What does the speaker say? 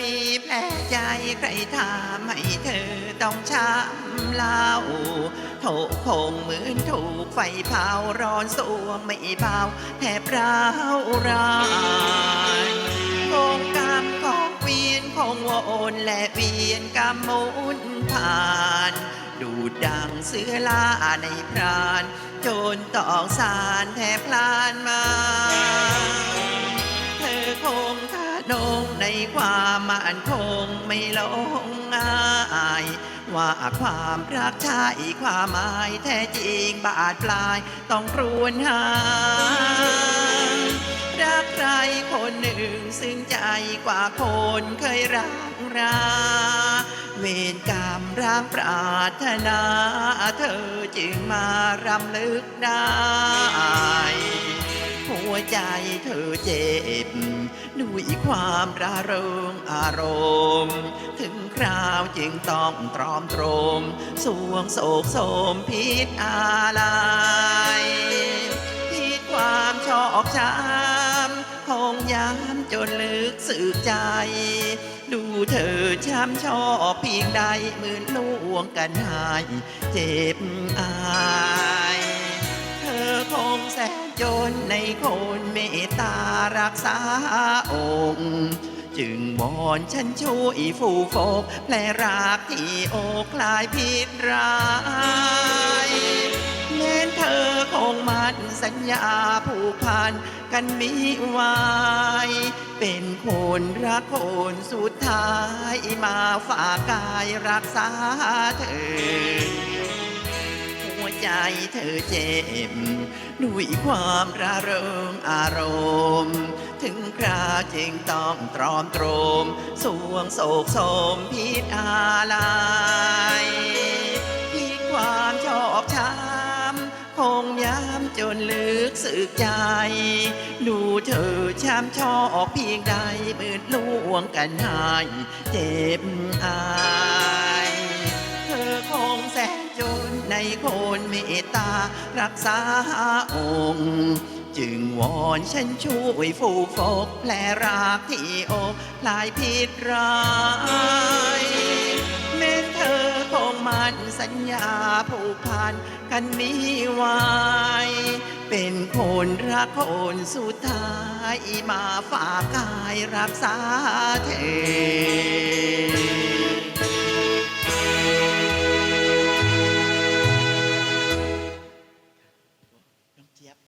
มีแผลใจใครทำให้เธอต้องช้ำเล่าโถคงเหมือนถูกไฟเผาร้อนสวงไม่เบาแทบร้าวรานคงกรรมของเวียนคงวนและเวียนกรรมมุนผ่านดูดังเสือล่าในพรานจนตองสารแทบพลานมา เธอคง นงในความมั่นคงไม่ลงง่ายว่าความรักใช่ความหมายแท้จริงบาดปลายต้องครวญหา รักใครคนหนึ่งซึ่งใจกว่าคนเคยรักรา เวรกรรมร่างปรารถนาเธอจึงมารำลึกได้ หัวใจเธอเจ็บ ด้วยความระเริงอารมณ์ ถึงคราวจึงต้องตรอมตรมสวงโศกโสมพิษอะไรพิษความชอกช้ำคงย้ำจนลึกสึกใจ ดูเธอช้ำชอบเพียงใดเหมือนลวงกันหายเจ็บอาย เธอคงแสนจนในคนเมตตา รักษาองค์ จึงวอนฉันช่วยฟูฟกแผลรักที่อกคลายพิษร้ายแม้นเธอคงมันสัญญาผูกพันกันมิไวเป็นคนรักคนสุดท้ายมาฝากกายรักษาเธอ ใจเธอเจ็บด้วยความระเริงอารมณ์ ถึงคราจึงต้องตรอมตรมสวงโศกโสมพิษอะไรพิษความชอบช้ำคงย้ำจนลึกสึกใจ ดูเธอช้ำชอบเพียงใดมือนลวงกันหายเจ็บอา คนเมตตารักษาองค์ จึงวอนฉันช่วยฟูฟกแผลรักที่อกลายพิษร้ายแม้เธอคงมันสัญญาผูกพันกันมีไว้เป็นคนรักคนสุดท้ายมาฝากกายรักษาเธอ